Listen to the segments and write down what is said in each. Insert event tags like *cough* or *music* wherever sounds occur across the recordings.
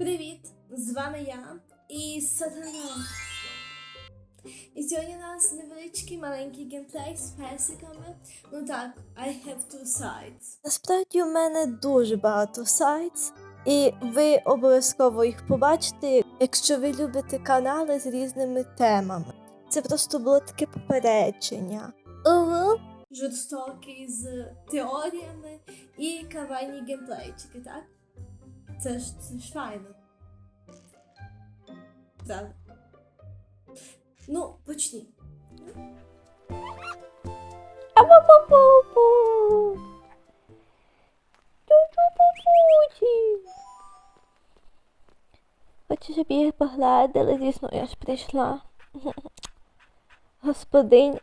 Привіт! З вами я і Сатана. І сьогодні у нас невеличкий маленький геймплей з песиками. Ну так, I have two sides. Насправді у мене дуже багато сайтс, і ви обов'язково їх побачите, якщо ви любите канали з різними темами. Це просто було таке попередження. Угу. Жорстокий з теоріями і кавайні геймплейчики, так? satisfied. Да. Ну, почти. Хочеш їх поглядили, звісно, я ж прийшла. Господинь.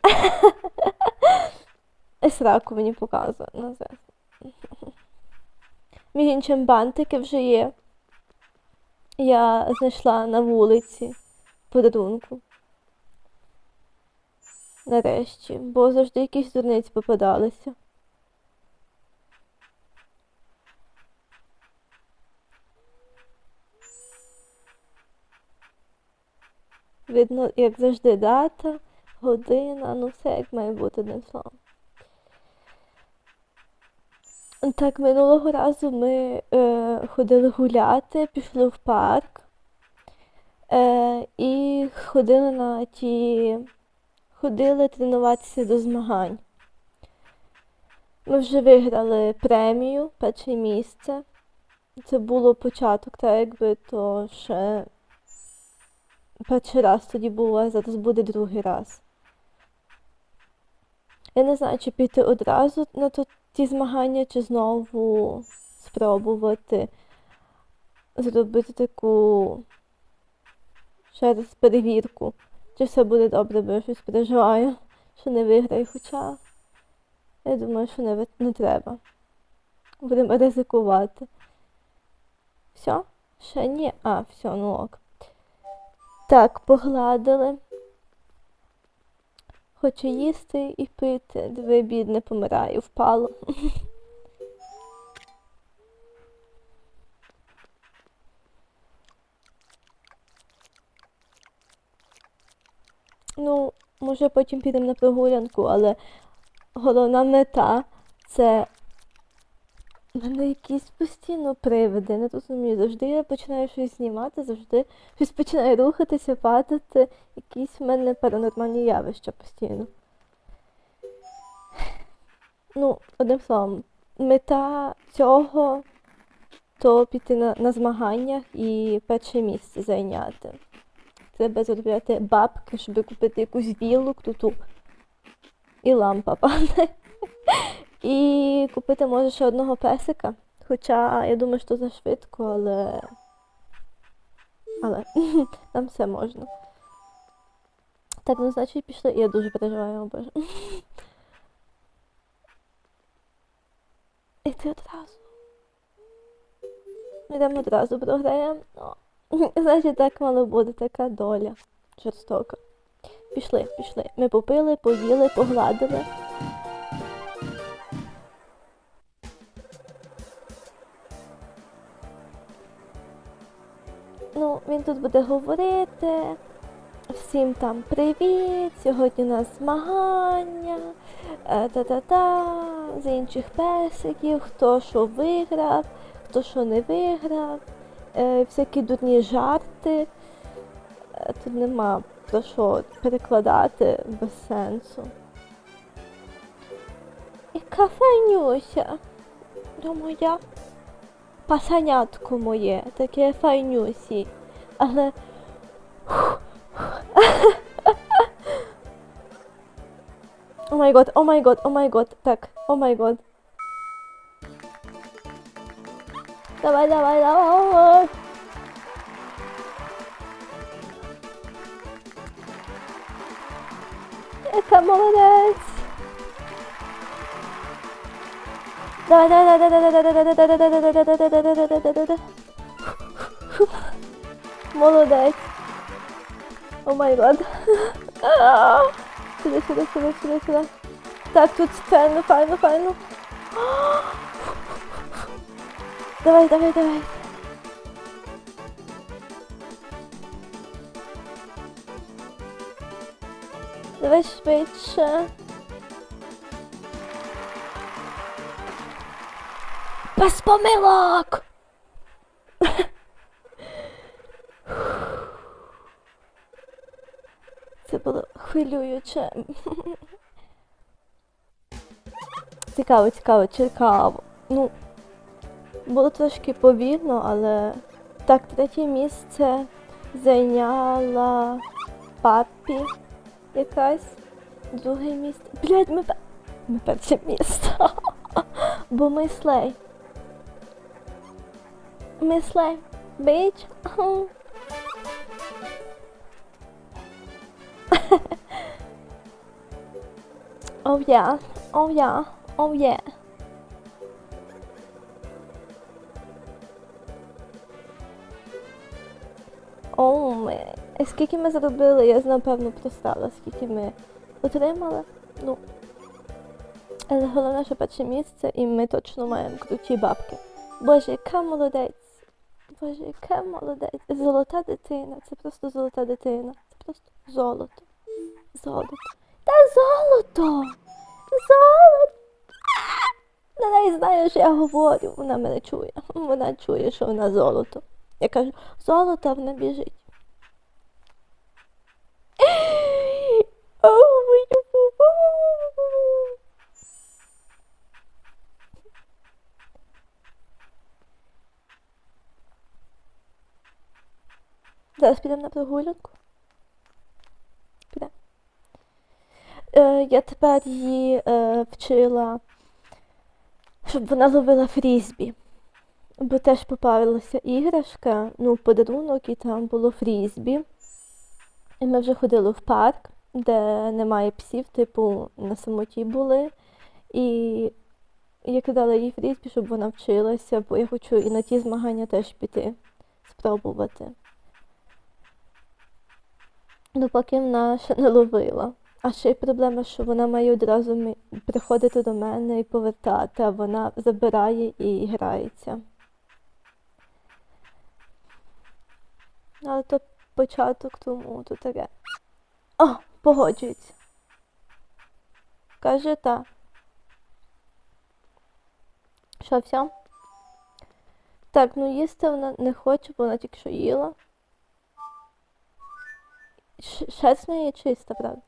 Сраку мені показує назад. Між іншим бантики вже є. Я знайшла на вулиці подарунку. Нарешті, бо завжди якісь дурниці попадалися. Видно, як завжди, дата, година, ну все як має бути одним словом. Так, минулого разу ми е, ходили гуляти, пішли в парк е, і ходили на ті. Ходили тренуватися до змагань. Ми вже виграли премію, перше місце. Це було початок, так якби то ще перший раз тоді було, а зараз буде другий раз. Я не знаю, чи піти одразу на то, ті змагання, чи знову спробувати зробити таку ще раз перевірку, чи все буде добре, бо я щось переживаю, що не виграю, хоча я думаю, що не, не треба. Будемо ризикувати. Все? Ще ні? А, все, ну ок. Так, погладили. Хочу їсти і пити. Диви, бідне помирає, впало. *laughs* Ну, може потім підемо на прогулянку, але головна мета це в мене якісь постійно привиди, не розумію. Завжди я починаю щось знімати, завжди щось починає рухатися, падати. Якісь в мене паранормальні явища постійно. Ну, одним словом, мета цього то піти на, на змаганнях і перше місце зайняти. Треба заробляти бабки, щоб купити якусь віллу круту. І лампа падає. І купити може ще одного песика. Хоча я думаю, що за швидко, але. Але *laughs* там все можна. Так, ну значить пішли. Я дуже переживаю, о боже. *laughs* І ти одразу. Йдемо одразу програємо. Ну, *laughs* Значить, так мало бути, така доля жорстока. Пішли, пішли. Ми попили, поїли, погладили. Він тут буде говорити. Всім там привіт! Сьогодні у нас змагання. е, Та-та-та, з інших песиків, хто що виграв, хто що не виграв, е, всякі дурні жарти. Е, Тут нема про що перекладати без сенсу. І кафенюся. То моя пасанятко моє, таке файнюсі. Але. О май год, о май год, о май год. Так, о май год. Давай, давай, давай. Яка молодець. Давай, давай, давай, давай, давай, давай, давай, давай, давай, давай, давай, давай, давай, давай, давай, давай. Молодець. О май гад. Сюди, сюди, сюди, сюди, сюди. Так, тут файно, файно, файно. Давай, давай, давай. Давай швидше. Без помилок! Хвилююче. Цікаво, цікаво, цікаво. Ну, було трошки повільно, але так, третє місце зайняла папі якась. Друге місце. Блядь, ми, ми перше місце. Бо ми слей. Ми слей. Біч. Oh yeah, oh yeah, oh yeah. О, ми. Скільки ми заробили, я напевно простала, скільки ми отримали. Ну. Але головне, що перше місце, і ми точно маємо круті бабки. Боже, яка молодець. Боже, яка молодець. Золота дитина. Це просто золота дитина. Це просто золото. Золото. Та золото! Золото! Вона не знає, що я говорю. Вона мене чує. Вона чує, що вона золото. Я кажу, золото, вона біжить. Зараз підемо на прогулянку. Підемо. Е, я тепер її е, вчила, щоб вона ловила фрізбі. Бо теж попалася іграшка, ну, подарунок, і там було фрізбі. І ми вже ходили в парк, де немає псів, типу на самоті були. І я кидала їй фрізбі, щоб вона вчилася, бо я хочу і на ті змагання теж піти, спробувати. Ну, поки вона ще не ловила. А ще й проблема, що вона має одразу приходити до мене і повертати, а вона забирає і грається. Але то початок тому то таке. О, погоджується. Каже та. Що, все? Так, ну їсти вона не хоче, бо вона тільки що їла. Шерсть в неї чиста, правда?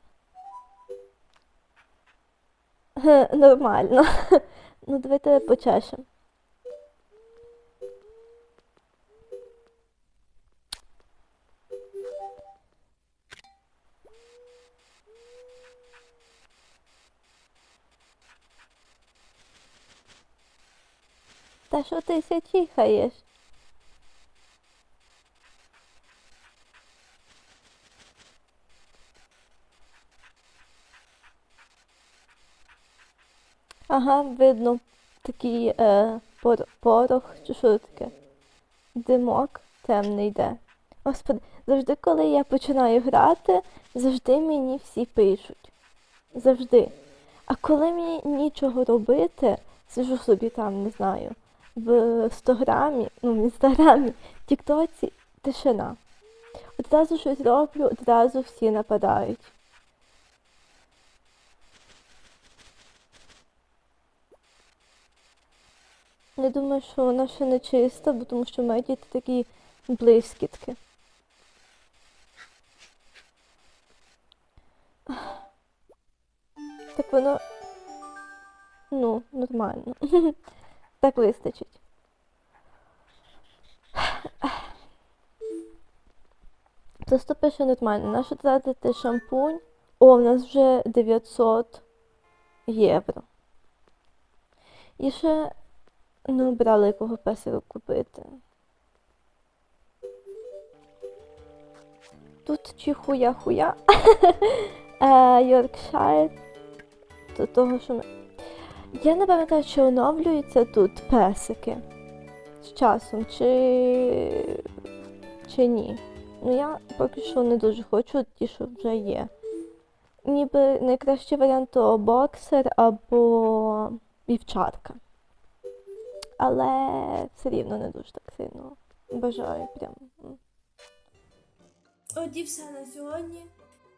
*laughs* Нормально. *laughs* Ну, давайте почешемо. Та що ти ся чихаєш? Ага, видно такий е, пор- порох, чи що таке? Димок темний йде. Господи, завжди, коли я починаю грати, завжди мені всі пишуть. Завжди. А коли мені нічого робити, сижу собі там, не знаю, в стограмі, ну, в інстаграмі, в Тіктоці тишина. Одразу щось роблю, одразу всі нападають. Я думаю, що вона ще не чиста, бо тому що мої діти такі блискітки. Так воно. Ну, нормально. *laughs* Так вистачить. Просто пише нормально. Нащо тратити шампунь? О, в нас вже 900 євро. І ще не обрала якого песика купити. Тут чи хуя-хуя. *laughs* Е, Йоркшайр. До того, що ми. Я не пам'ятаю, чи оновлюються тут песики з часом, чи, чи ні. Ну я поки що не дуже хочу ті, що вже є. Ніби найкращий варіант то боксер або вівчарка. Але все рівно не дуже так сильно бажаю прям. От і все на сьогодні.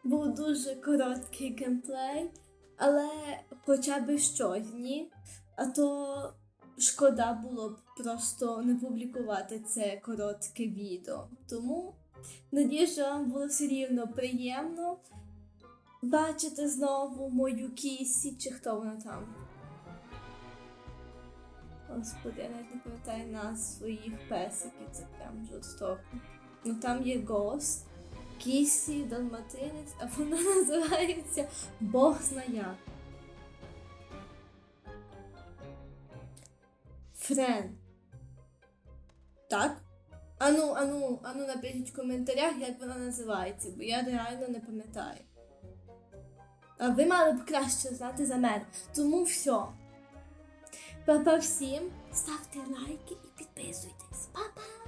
був дуже короткий геймплей, але хоча б щось, ні. А то шкода було б просто не публікувати це коротке відео. Тому надію, що вам було все рівно приємно бачити знову мою кісі, чи хто вона там. Господи, я навіть не пам'ятаю нас своїх песиків, це прям жорстоко. Ну там є гост, кісі, далматинець, а вона *laughs* називається Бог зна як. Френ. Так? Ану, ану, ану напишіть в коментарях, як вона називається, бо я реально не пам'ятаю. А ви мали б краще знати за мене. Тому все. Па-па всім, ставте лайки і підписуйтесь. Па-па!